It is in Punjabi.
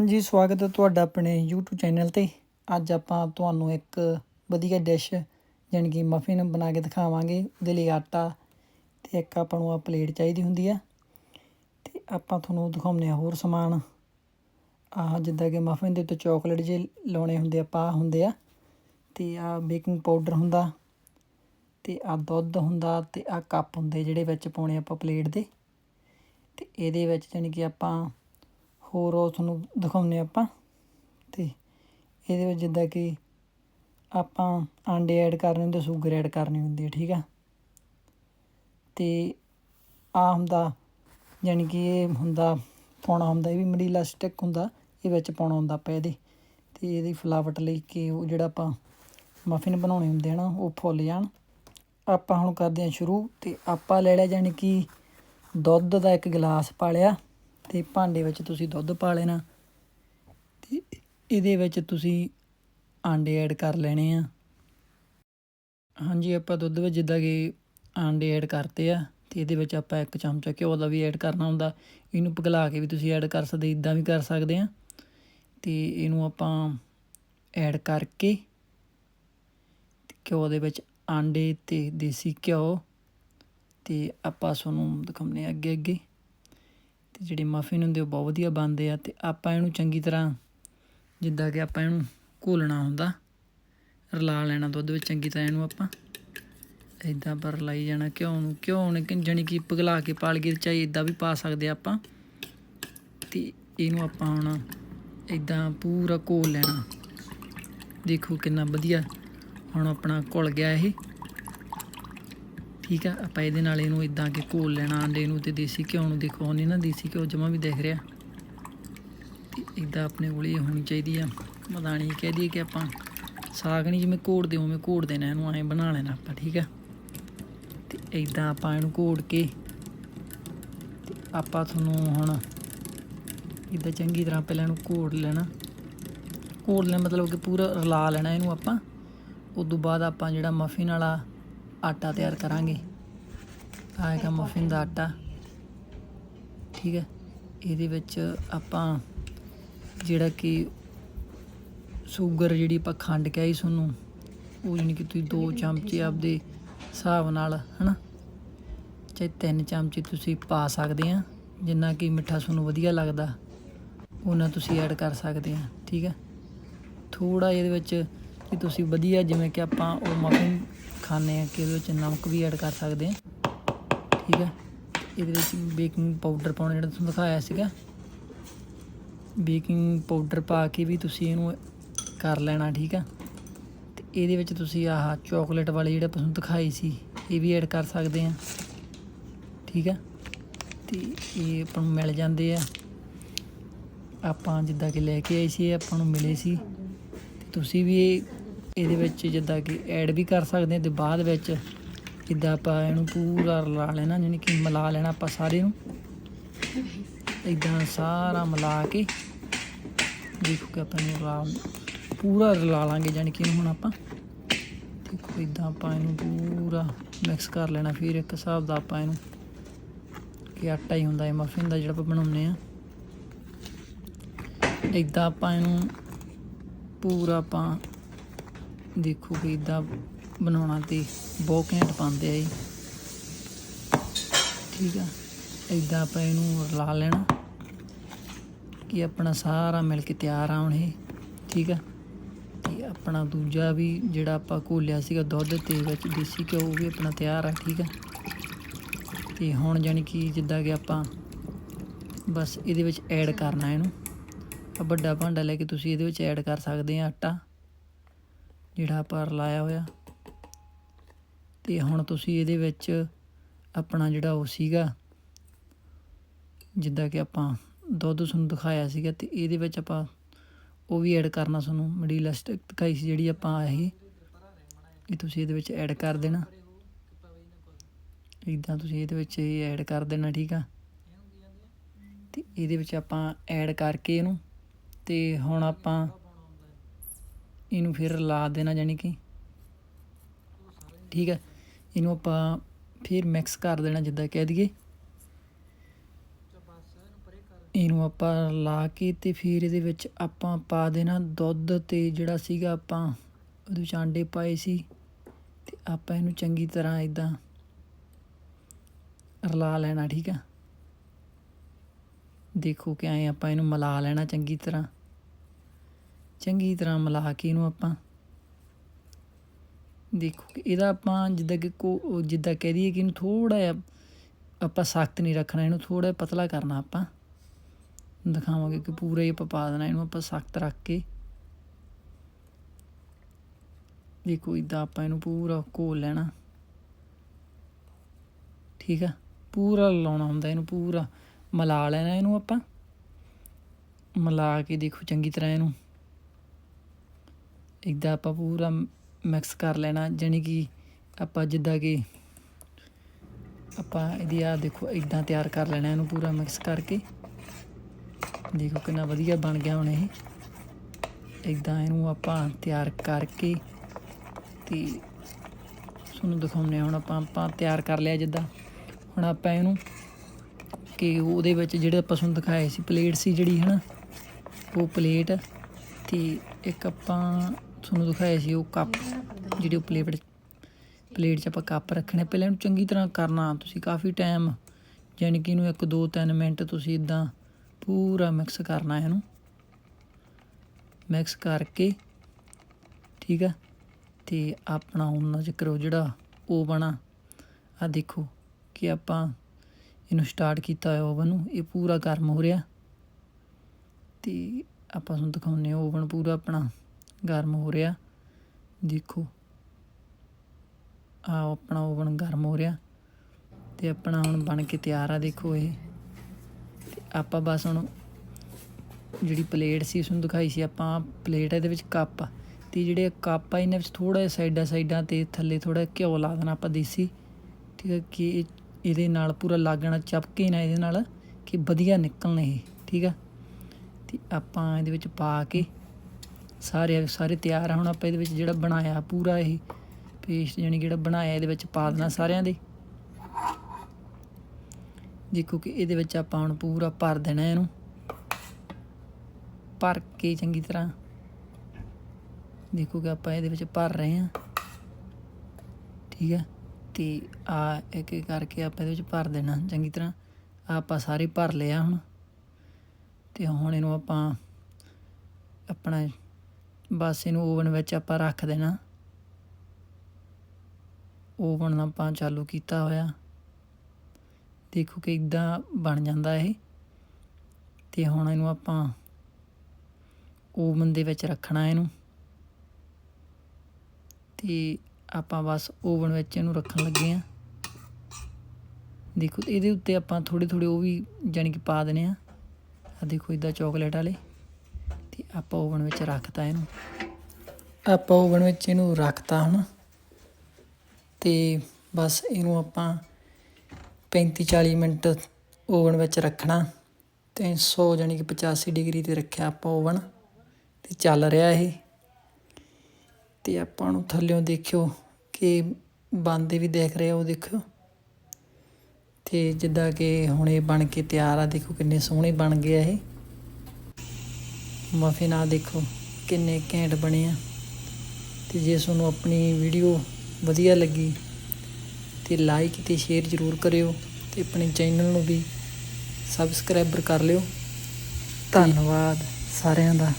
ਹਾਂਜੀ, ਸਵਾਗਤ ਹੈ ਤੁਹਾਡਾ ਆਪਣੇ YouTube ਚੈਨਲ ਤੇ। ਅੱਜ ਆਪਾਂ ਤੁਹਾਨੂੰ ਇੱਕ ਵਧੀਆ ਡਿਸ਼ ਯਾਨੀ ਕਿ ਮਫਿਨ ਬਣਾ ਕੇ ਦਿਖਾਵਾਂਗੇ। ਉਹਦੇ ਲਈ ਆਟਾ ਤੇ ਇੱਕ ਆਪਾਂ ਨੂੰ ਆ ਪਲੇਟ ਚਾਹੀਦੀ ਹੁੰਦੀ ਆ। ਤੇ ਆਪਾਂ ਤੁਹਾਨੂੰ ਦਿਖਾਉਂਦੇ ਆ ਹੋਰ ਸਮਾਨ। ਆਹ ਜਿੱਦਾਂ ਕਿ ਮਫਿਨ ਦੇ ਉੱਤੇ ਚਾਕਲੇਟ ਜੇ ਲਾਉਣੇ ਹੁੰਦੇ ਆ, ਪਾ ਹੁੰਦੇ ਆ। ਤੇ ਆ ਬੇਕਿੰਗ ਪਾਊਡਰ ਹੁੰਦਾ ਤੇ ਆ ਦੁੱਧ ਹੁੰਦਾ ਤੇ ਆ ਕੱਪ ਹੁੰਦੇ ਜਿਹੜੇ ਵਿੱਚ ਪਾਉਣੇ ਆਪਾਂ ਪਲੇਟ ਦੇ। ਤੇ ਇਹਦੇ ਵਿੱਚ ਯਾਨੀ ਕਿ ਆਪਾਂ ਹੋਰ ਉਹ ਤੁਹਾਨੂੰ ਦਿਖਾਉਂਦੇ ਆਪਾਂ। ਤੇ ਇਹਦੇ ਵਿੱਚ ਜਿੱਦਾਂ ਕਿ ਆਪਾਂ ਆਂਡੇ ਐਡ ਕਰਨੇ ਹੁੰਦੇ ਸ਼ੂਗਰ ਐਡ ਕਰਨੀ ਹੁੰਦੀ ਹੈ, ਠੀਕ ਆ। ਤੇ ਆ ਹੁੰਦਾ ਯਾਨੀ ਕਿ ਇਹ ਹੁੰਦਾ, ਪਾਉਣਾ ਹੁੰਦਾ, ਇਹ ਵੀ ਮਡੀਲਾ ਸਟਿਕ ਹੁੰਦਾ, ਇਹ ਵਿੱਚ ਪਾਉਣਾ ਹੁੰਦਾ ਆਪਾਂ ਇਹਦੇ। ਤੇ ਇਹਦੀ ਫਲਾਵਟ ਲਈ ਕਿ ਉਹ ਜਿਹੜਾ ਆਪਾਂ ਮਫਿਨ ਬਣਾਉਣੇ ਹੁੰਦੇ ਹਨ ਉਹ ਫੁੱਲ ਜਾਣ। ਆਪਾਂ ਹੁਣ ਕਰਦੇ ਹਾਂ ਸ਼ੁਰੂ, ਤੇ ਆਪਾਂ ਲੈ ਲਿਆ ਯਾਨੀ ਕਿ ਦੁੱਧ ਦਾ ਇੱਕ ਗਲਾਸ ਪਾ ਲਿਆ। ਤੇ ਭਾਂਡੇ ਵਿੱਚ ਤੁਸੀਂ ਦੁੱਧ ਪਾ ਲੈਣਾ ਤੇ ਇਹਦੇ ਵਿੱਚ ਤੁਸੀਂ ਆਂਡੇ ਐਡ ਕਰ ਲੈਣੇ ਆ। ਹਾਂਜੀ, ਆਪਾਂ ਦੁੱਧ ਵਿੱਚ ਜਿੱਦਾਂ ਕਿ ਆਂਡੇ ਐਡ ਕਰਤੇ ਆ ਤੇ ਇਹਦੇ ਵਿੱਚ ਆਪਾਂ ਇੱਕ ਚਮਚਾ ਘਿਓ ਦਾ ਵੀ ਐਡ ਕਰਨਾ ਹੁੰਦਾ। ਇਹਨੂੰ ਪਿਘਲਾ ਕੇ ਵੀ ਤੁਸੀਂ ਐਡ ਕਰ ਸਕਦੇ, ਇਦਾਂ ਵੀ ਕਰ ਸਕਦੇ ਆ। ਤੇ ਇਹਨੂੰ ਆਪਾਂ ਐਡ ਕਰਕੇ ਤੇ ਘਿਓ ਦੇ ਵਿੱਚ ਆਂਡੇ ਤੇ ਦੇਸੀ ਘਿਓ ਤੇ ਆਪਾਂ ਤੁਹਾਨੂੰ ਦਿਖਾਉਂਦੇ ਆ ਅੱਗੇ ਅੱਗੇ ਤੇ ਜਿਹੜੇ ਮਫਿਨ ਹੁੰਦੇ ਉਹ ਬਹੁਤ ਵਧੀਆ ਬਣਦੇ ਆ ਤੇ ਆਪਾਂ ਇਹਨੂੰ ਚੰਗੀ ਤਰ੍ਹਾਂ ਜਿੱਦਾਂ ਕਿ ਆਪਾਂ ਇਹਨੂੰ ਘੋਲਣਾ ਹੁੰਦਾ, ਰਲਾ ਲੈਣਾ ਦੁੱਧ ਵਿੱਚ ਚੰਗੀ ਤਰ੍ਹਾਂ ਇਹਨੂੰ ਆਪਾਂ। ਇਦਾਂ ਪਰ ਲਾਈ ਜਾਣਾ ਘਿਓ ਨੂੰ, ਘਿਓ ਨੇ ਜਣੀ ਕਿ ਪਿਘਲਾ ਕੇ ਪਾਲ ਕੇ ਚਾਹੀ ਇਦਾਂ ਵੀ ਪਾ ਸਕਦੇ ਆਪਾਂ। ਤੇ ਇਹਨੂੰ ਆਪਾਂ ਹੁਣ ਇਦਾਂ ਪੂਰਾ ਘੋਲ ਲੈਣਾ। ਦੇਖੋ ਕਿੰਨਾ ਵਧੀਆ ਹੁਣ ਆਪਣਾ ਘੁਲ ਗਿਆ ਇਹ। ਠੀਕ ਆ, ਆਪਾਂ ਇਹਦੇ ਨਾਲ ਇਹਨੂੰ ਇਦਾਂ ਕਿ ਘੋਲ ਲੈਣਾ, ਆਂਡੇ ਨੂੰ ਤੇ ਦੇਸੀ ਘਿਓ ਨੂੰ ਦੇਖੋ ਨਹੀਂ ਨਾ ਦੇਸੀ ਘਿਓ ਜਮਾ ਵੀ ਦਿਖ ਰਿਹਾ। ਤੇ ਇਦਾਂ ਆਪਣੇ ਕੋਲ ਇਹ ਹੋਣੀ ਚਾਹੀਦੀ ਆ। ਮਦਾਨੀ ਕਹਿ ਦਈਏ ਕਿ ਆਪਾਂ ਸਾਗ ਨਹੀਂ ਜਿਵੇਂ ਘੋੜਦੇ ਉਵੇਂ ਘੋੜ ਦੇਣਾ ਇਹਨੂੰ ਐਂ ਬਣਾ ਲੈਣਾ ਆਪਾਂ, ਠੀਕ ਆ। ਤੇ ਇਦਾਂ ਆਪਾਂ ਇਹਨੂੰ ਘੋੜ ਕੇ ਤੇ ਆਪਾਂ ਤੁਹਾਨੂੰ ਹੁਣ ਇਦਾਂ ਚੰਗੀ ਤਰ੍ਹਾਂ ਪਹਿਲਾਂ ਇਹਨੂੰ ਘੋੜ ਲੈਣਾ। ਘੋੜ ਲੈਣਾ ਮਤਲਬ ਕਿ ਪੂਰਾ ਰਲਾ ਲੈਣਾ ਇਹਨੂੰ ਆਪਾਂ। ਉਸ ਤੋਂ ਬਾਅਦ ਆਪਾਂ ਜਿਹੜਾ ਮਫਿਨ ਵਾਲਾ ਆਟਾ ਤਿਆਰ ਕਰਾਂਗੇ। ਆਏਗਾ ਮਫਿਨ ਦਾ ਆਟਾ। ਠੀਕ ਹੈ। ਇਹਦੇ ਵਿੱਚ ਆਪਾਂ ਜਿਹੜਾ ਕਿ ਸ਼ੂਗਰ ਜਿਹੜੀ ਆਪਾਂ ਖੰਡ ਕਹੀ ਤੁਹਾਨੂੰ ਉਹ ਯਾਨੀ ਕਿ ਤੁਸੀਂ 2 ਚਮਚੇ ਆਪਦੇ ਹਿਸਾਬ ਨਾਲ ਹਨਾ? ਚਾਹੇ 3 ਚਮਚੇ ਤੁਸੀਂ ਪਾ ਸਕਦੇ ਆ ਜਿੰਨਾ ਕਿ ਮਿੱਠਾ ਤੁਹਾਨੂੰ ਵਧੀਆ ਲੱਗਦਾ ਉਹਨਾਂ ਤੁਸੀਂ ਐਡ ਕਰ ਸਕਦੇ ਆ ਠੀਕ ਹੈ? ਥੋੜਾ ਇਹਦੇ ਵਿੱਚ ਕਿ ਤੁਸੀਂ ਵਧੀਆ ਜਿਵੇਂ ਕਿ ਆਪਾਂ ਉਹ ਮਫਿਨ ਖਾਣੇ ਆ ਕਿ ਉਹਦੇ ਵਿੱਚ ਨਮਕ ਵੀ ਐਡ ਕਰ ਸਕਦੇ ਆ ਠੀਕ ਹੈ? ਇਹਦੇ ਵਿੱਚ ਬੇਕਿੰਗ ਪਾਊਡਰ ਪਾਉਣਾ ਜਿਹੜਾ ਤੁਹਾਨੂੰ ਦਿਖਾਇਆ ਸੀਗਾ। ਬੇਕਿੰਗ ਪਾਊਡਰ ਪਾ ਕੇ ਵੀ ਤੁਸੀਂ ਇਹਨੂੰ ਕਰ ਲੈਣਾ, ਠੀਕ ਆ ਤੇ ਇਹਦੇ ਵਿੱਚ ਤੁਸੀਂ ਆਹ ਚਾਕਲੇਟ ਵਾਲੇ ਜਿਹੜਾ ਤੁਹਾਨੂੰ ਦਿਖਾਈ ਸੀ, ਇਹ ਵੀ ਐਡ ਕਰ ਸਕਦੇ ਆ ਠੀਕ ਆ ਤੇ ਇਹ ਆਪਾਂ ਨੂੰ ਮਿਲ ਜਾਂਦੇ ਆ। ਆਪਾਂ ਜਿੱਦਾਂ ਕਿ ਲੈ ਕੇ ਆਏ ਸੀ ਆਪਾਂ ਨੂੰ ਮਿਲੇ ਸੀ। ਤੁਸੀਂ ਵੀ ਇਹ ਇਹਦੇ ਵਿੱਚ ਜਿੱਦਾਂ ਕਿ ਐਡ ਵੀ ਕਰ ਸਕਦੇ ਆ ਤੇ ਬਾਅਦ ਵਿੱਚ ਜਿੱਦਾਂ ਆਪਾਂ ਇਹਨੂੰ ਪੂਰਾ ਰਲਾ ਲੈਣਾ, ਯਾਨੀ ਕਿ ਮਿਲਾ ਲੈਣਾ ਆਪਾਂ ਸਾਰੇ ਨੂੰ। ਇਦਾਂ ਸਾਰਾ ਮਿਲਾ ਕੇ ਦੇਖੋ ਕਿ ਆਪਾਂ ਇਹਨੂੰ ਰਲਾ, ਪੂਰਾ ਰਲਾ ਲਾਂਗੇ, ਯਾਨੀ ਕਿ ਹੁਣ ਆਪਾਂ। ਦੇਖੋ ਇਦਾਂ ਆਪਾਂ ਇਹਨੂੰ ਪੂਰਾ ਮਿਕਸ ਕਰ ਲੈਣਾ, ਫਿਰ ਇੱਕ ਹਿਸਾਬ ਦਾ ਆਪਾਂ ਇਹਨੂੰ ਕਿ ਆਟਾ ਹੀ ਹੁੰਦਾ ਹੈ ਮਫਿਨ ਦਾ ਜਿਹੜਾ ਆਪਾਂ ਬਣਾਉਂਦੇ ਆ ਇਦਾਂ ਆਪਾਂ ਇਹਨੂੰ ਪੂਰਾ ਆਪਾਂ ਦੇਖੋ ਕਿ ਇਦਾਂ ਬਣਾਉਣਾ ਤੇ ਬਹੁਤ ਘੈਂਟ ਪਾਉਂਦੇ ਆ ਜੀ ਠੀਕ ਆ? ਇਦਾਂ ਆਪਾਂ ਇਹਨੂੰ ਰਲਾ ਲੈਣਾ ਕਿ ਆਪਣਾ ਸਾਰਾ ਮਿਲ ਕੇ ਤਿਆਰ ਆ ਹੁਣ ਇਹ। ਠੀਕ ਆ? ਤੇ ਆਪਣਾ ਦੂਜਾ ਵੀ ਜਿਹੜਾ ਆਪਾਂ ਘੋਲਿਆ ਸੀਗਾ ਦੁੱਧ ਤੇ ਵਿੱਚ ਦੇਸੀ ਘਿਓ, ਉਹ ਵੀ ਆਪਣਾ ਤਿਆਰ ਆ, ਠੀਕ ਆ? ਤੇ ਹੁਣ ਜਾਨੀ ਕਿ ਜਿੱਦਾਂ ਕਿ ਆਪਾਂ ਬਸ ਇਹਦੇ ਵਿੱਚ ਐਡ ਕਰਨਾ ਇਹਨੂੰ। ਆ ਵੱਡਾ ਭਾਂਡਾ ਲੈ ਕੇ ਤੁਸੀਂ ਇਹਦੇ ਵਿੱਚ ਐਡ ਕਰ ਸਕਦੇ ਆ ਆਟਾ। ਜਿਹੜਾ ਆਪਾਂ ਰਲਾਇਆ ਹੋਇਆ। ਤੇ ਹੁਣ ਤੁਸੀਂ ਇਹਦੇ ਵਿੱਚ ਆਪਣਾ ਜਿਹੜਾ ਉਹ ਸੀਗਾ, ਜਿੱਦਾਂ ਕਿ ਆਪਾਂ ਦੁੱਧ ਤੁਹਾਨੂੰ ਦਿਖਾਇਆ ਸੀਗਾ ਤੇ ਇਹਦੇ ਵਿੱਚ ਆਪਾਂ ਉਹ ਵੀ ਐਡ ਕਰਨਾ ਤੁਹਾਨੂੰ ਮਡੀਲਾ ਸਟਿਕ ਦਿਖਾਈ ਸੀ ਜਿਹੜੀ ਆਪਾਂ ਇਹ ਇਹ ਤੁਸੀਂ ਇਹਦੇ ਵਿੱਚ ਐਡ ਕਰ ਦੇਣਾ। ਇਦਾਂ ਤੁਸੀਂ ਇਹਦੇ ਵਿੱਚ ਇਹ ਐਡ ਕਰ ਦੇਣਾ, ਠੀਕ ਆ? ਤੇ ਇਹਦੇ ਵਿੱਚ ਆਪਾਂ ਐਡ ਕਰਕੇ ਇਹਨੂੰ, ਤੇ ਹੁਣ ਆਪਾਂ ਇਹਨੂੰ ਫਿਰ ਲਾ ਦੇਣਾ ਯਾਨੀ ਕਿ। ਠੀਕ ਹੈ। ਇਹਨੂੰ ਆਪਾਂ ਫਿਰ ਮਿਕਸ ਕਰ ਦੇਣਾ ਜਿੱਦਾਂ ਕਹਿ ਦਈਏ। ਇਹਨੂੰ ਆਪਾਂ ਲਾ ਕੇ ਤੇ ਫਿਰ ਇਹਦੇ ਵਿੱਚ ਆਪਾਂ ਪਾ ਦੇਣਾ ਦੁੱਧ ਤੇ ਜਿਹੜਾ ਸੀਗਾ ਆਪਾਂ ਉਹਦੇ ਵਿੱਚ ਆਂਡੇ ਪਾਏ ਸੀ। ਤੇ ਆਪਾਂ ਇਹਨੂੰ ਚੰਗੀ ਤਰ੍ਹਾਂ ਇਦਾਂ ਰਲਾ ਲੈਣਾ, ਠੀਕ ਆ ਦੇਖੋ ਕਿ ਐਂ ਆਪਾਂ ਇਹਨੂੰ ਮਿਲਾ ਲੈਣਾ ਚੰਗੀ ਤਰ੍ਹਾਂ। ਚੰਗੀ ਤਰ੍ਹਾਂ ਮਿਲਾ ਕੇ ਇਹਨੂੰ ਆਪਾਂ। ਦੇਖੋ ਕਿ ਇਹਦਾ ਆਪਾਂ ਜਿੱਦਾਂ ਕਿ ਕੋ ਜਿੱਦਾਂ ਕਹਿ ਦਈਏ ਕਿ ਇਹਨੂੰ ਥੋੜਾ ਜਿਹਾ ਆਪਾਂ ਸਖਤ ਨਹੀਂ ਰੱਖਣਾ, ਇਹਨੂੰ ਥੋੜਾ ਜਿਹਾ ਪਤਲਾ ਕਰਨਾ ਆਪਾਂ। ਦਿਖਾਵਾਂਗੇ ਕਿ ਪੂਰਾ ਹੀ ਆਪਾਂ ਪਾ ਦੇਣਾ, ਇਹਨੂੰ ਆਪਾਂ ਸਖਤ ਰੱਖ ਕੇ। ਦੇਖੋ ਇਦਾਂ ਆਪਾਂ ਇਹਨੂੰ ਪੂਰਾ ਘੋਲ ਲੈਣਾ। ਠੀਕ ਆ? ਪੂਰਾ ਲਾਉਣਾ ਹੁੰਦਾ ਇਹਨੂੰ, ਪੂਰਾ ਮਿਲਾ ਲੈਣਾ ਇਹਨੂੰ ਆਪਾਂ। ਮਿਲਾ ਕੇ ਦੇਖੋ ਚੰਗੀ ਤਰ੍ਹਾਂ ਇਹਨੂੰ। ਇੱਦਾਂ ਆਪਾਂ ਪੂਰਾ ਮਿਕਸ ਕਰ ਲੈਣਾ, ਜਾਣੀ ਕਿ ਆਪਾਂ ਜਿੱਦਾਂ ਕਿ ਆਪਾਂ ਇਹਦੀ ਆ ਦੇਖੋ, ਇਦਾਂ ਤਿਆਰ ਕਰ ਲੈਣਾ, ਇਹਨੂੰ ਪੂਰਾ ਮਿਕਸ ਕਰਕੇ। ਦੇਖੋ ਕਿੰਨਾ ਵਧੀਆ ਬਣ ਗਿਆ ਹੁਣ ਇਹ। ਇਦਾਂ ਇਹਨੂੰ ਆਪਾਂ ਤਿਆਰ ਕਰਕੇ ਤੇ ਤੁਹਾਨੂੰ ਦਿਖਾਉਂਦੇ ਹਾਂ, ਹੁਣ ਆਪਾਂ ਆਪਾਂ ਤਿਆਰ ਕਰ ਲਿਆ ਜਿੱਦਾਂ। ਹੁਣ ਆਪਾਂ ਇਹਨੂੰ ਕਿ ਉਹਦੇ ਵਿੱਚ ਜਿਹੜੇ ਆਪਾਂ ਤੁਹਾਨੂੰ ਦਿਖਾਏ ਸੀ, ਪਲੇਟ ਸੀ ਜਿਹੜੀ, ਹਨਾ? ਉਹ ਪਲੇਟ ਤੇ ਇੱਕ ਆਪਾਂ ਤੁਹਾਨੂੰ ਦਿਖਾਏ ਸੀ ਉਹ ਕੱਪ, ਜਿਹੜੇ ਉਹ ਪਲੇਟ ਪਲੇਟ 'ਚ ਆਪਾਂ ਕੱਪ ਰੱਖਣੇ ਪਹਿਲਾਂ ਇਹਨੂੰ ਚੰਗੀ ਤਰ੍ਹਾਂ ਕਰਨਾ, ਤੁਸੀਂ ਕਾਫੀ ਟਾਈਮ ਯਾਨੀ ਕਿ ਇਹਨੂੰ 1 2 3 ਮਿੰਟ ਤੁਸੀਂ ਇਦਾਂ ਪੂਰਾ ਮਿਕਸ ਕਰਨਾ ਇਹਨੂੰ। ਮਿਕਸ ਕਰਕੇ, ਠੀਕ ਆ? ਤੇ ਆਪਣਾ ਉਹਨਾਂ ਚ ਕਰੋ ਜਿਹੜਾ ਉਹ ਬਣਾ। ਆ ਦੇਖੋ ਕਿ ਆਪਾਂ ਇਹਨੂੰ ਸਟਾਰਟ ਕੀਤਾ ਹੋਇਆ ਓਵਨ ਨੂੰ, ਇਹ ਪੂਰਾ ਗਰਮ ਹੋ ਰਿਹਾ। ਤੇ ਆਪਾਂ ਤੁਹਾਨੂੰ ਦਿਖਾਉਂਦੇ ਹਾਂ ਓਵਨ ਪੂਰਾ ਆਪਣਾ। ਗਰਮ ਹੋ ਰਿਹਾ। ਦੇਖੋ। ਆ ਆਪਣਾ ਓਵਨ ਗਰਮ ਹੋ ਰਿਹਾ ਤੇ ਆਪਣਾ ਹੁਣ ਬਣ ਕੇ ਤਿਆਰ ਆ, ਦੇਖੋ ਇਹ। ਤੇ ਆਪਾਂ ਬਸ ਹੁਣ ਜਿਹੜੀ ਪਲੇਟ ਸੀ ਉਸ ਨੂੰ ਦਿਖਾਈ ਸੀ। ਆਪਾਂ ਪਲੇਟ ਇਹਦੇ ਵਿੱਚ ਕੱਪ ਤੇ ਜਿਹੜੇ ਕੱਪ ਆ, ਇਹਨਾਂ ਵਿੱਚ ਥੋੜਾ ਜਿਹਾ ਸਾਈਡਾਂ ਸਾਈਡਾਂ ਤੇ ਥੱਲੇ ਥੋੜਾ ਘਿਓ ਲਾ ਦੇਣਾ ਆਪਾਂ ਦੇਸੀ। ਠੀਕ ਹੈ ਕਿ ਇਹਦੇ ਨਾਲ ਪੂਰਾ ਲੱਗਣਾ ਚਪਕੇ ਨਾ ਇਹਦੇ ਨਾਲ ਕਿ ਵਧੀਆ ਨਿਕਲਣ ਇਹ। ਠੀਕ ਆ? ਤੇ ਆਪਾਂ ਇਹਦੇ ਵਿੱਚ ਪਾ ਕੇ ਸਾਰੇ ਸਾਰੇ ਤਿਆਰ ਆ। ਹੁਣ ਆਪਾਂ ਇਹਦੇ ਵਿੱਚ ਜਿਹੜਾ ਬਣਾਇਆ ਪੂਰਾ ਇਹ ਪੇਸਟ ਯਾਨੀ ਜਿਹੜਾ ਬਣਾਇਆ ਇਹਦੇ ਵਿੱਚ ਪਾ ਦੇਣਾ ਸਾਰਿਆਂ ਦੇ। ਦੇਖੋ ਕਿ ਇਹਦੇ ਵਿੱਚ ਆਪਾਂ ਹੁਣ ਪੂਰਾ ਭਰ ਦੇਣਾ ਇਹਨੂੰ। ਭਰ ਕੇ ਚੰਗੀ ਤਰ੍ਹਾਂ। ਦੇਖੋ ਕਿ ਆਪਾਂ ਇਹਦੇ ਵਿੱਚ ਭਰ ਰਹੇ ਹਾਂ। ਠੀਕ ਹੈ? ਤੇ ਆ ਇੱਕ ਇੱਕ ਕਰਕੇ ਆਪਾਂ ਇਹਦੇ ਵਿੱਚ ਭਰ ਦੇਣਾ ਚੰਗੀ ਤਰ੍ਹਾਂ। ਆਪਾਂ ਸਾਰੇ ਭਰ ਲਿਆ ਹੁਣ। ਤੇ ਹੁਣ ਇਹਨੂੰ ਆਪਾਂ ਆਪਣਾ ਬਸ ਇਹਨੂੰ ਓਵਨ ਵਿੱਚ ਆਪਾਂ ਰੱਖ ਦੇਣਾ। ਓਵਨ ਆਪਾਂ ਚਾਲੂ ਕੀਤਾ ਹੋਇਆ। ਦੇਖੋ ਕਿ ਇਦਾਂ ਬਣ ਜਾਂਦਾ ਇਹ। ਤੇ ਹੁਣ ਇਹਨੂੰ ਆਪਾਂ ਓਵਨ ਦੇ ਵਿੱਚ ਰੱਖਣਾ ਇਹਨੂੰ। ਤੇ ਆਪਾਂ ਬਸ ਓਵਨ ਵਿੱਚ ਇਹਨੂੰ ਰੱਖਣ ਲੱਗੇ ਆ ਦੇਖੋ ਇਹਦੇ ਉੱਤੇ ਆਪਾਂ ਥੋੜੇ ਥੋੜੇ ਉਹ ਵੀ ਜਾਣੀ ਕਿ ਪਾ ਦੇਣੇ ਆ। ਆ ਦੇਖੋ ਇਦਾਂ ਚਾਕਲੇਟ ਵਾਲੇ। ਤੇ ਆਪਾਂ ਓਵਨ ਵਿੱਚ ਰੱਖਤਾ ਇਹਨੂੰ। ਆਪਾਂ ਓਵਨ ਵਿੱਚ ਇਹਨੂੰ ਰੱਖਤਾ ਹੁਣ। ਤੇ ਬਸ ਇਹਨੂੰ ਆਪਾਂ 35 40 ਮਿੰਟ ਓਵਨ ਵਿੱਚ ਰੱਖਣਾ। 300 ਜਾਣੀ ਕਿ 85 ਡਿਗਰੀ ਤੇ ਰੱਖਿਆ ਆਪਾਂ ਓਵਨ। ਤੇ ਚੱਲ ਰਿਹਾ ਇਹ। ਤੇ ਆਪਾਂ ਨੂੰ ਥੱਲਿਓਂ ਦੇਖਿਓ ਕਿ ਬੰਦੇ ਵੀ ਦੇਖ ਰਹੇ ਉਹ ਦੇਖਿਓ। ਤੇ ਜਿੱਦਾਂ ਕਿ ਹੁਣ ਇਹ ਬਣ ਕੇ ਤਿਆਰ ਆ, ਦੇਖੋ ਕਿੰਨੇ ਸੋਹਣੇ ਬਣ ਗਏ ਇਹ। ਮਫਿਨ ਆ ਦੇਖੋ, ਕਿੰਨੇ ਘੈਂਟ ਬਣੇ ਆ। ਤੇ ਜੇ ਤੁਹਾਨੂੰ ਆਪਣੀ ਵੀਡੀਓ ਵਧੀਆ ਲੱਗੀ, ਤੇ ਲਾਈਕ ਤੇ ਸ਼ੇਅਰ ਜ਼ਰੂਰ ਕਰਿਓ ਤੇ ਆਪਣੇ ਚੈਨਲ ਨੂੰ ਵੀ ਸਬਸਕ੍ਰਾਈਬਰ ਕਰ ਲਿਓ। ਧੰਨਵਾਦ ਸਾਰਿਆਂ ਦਾ।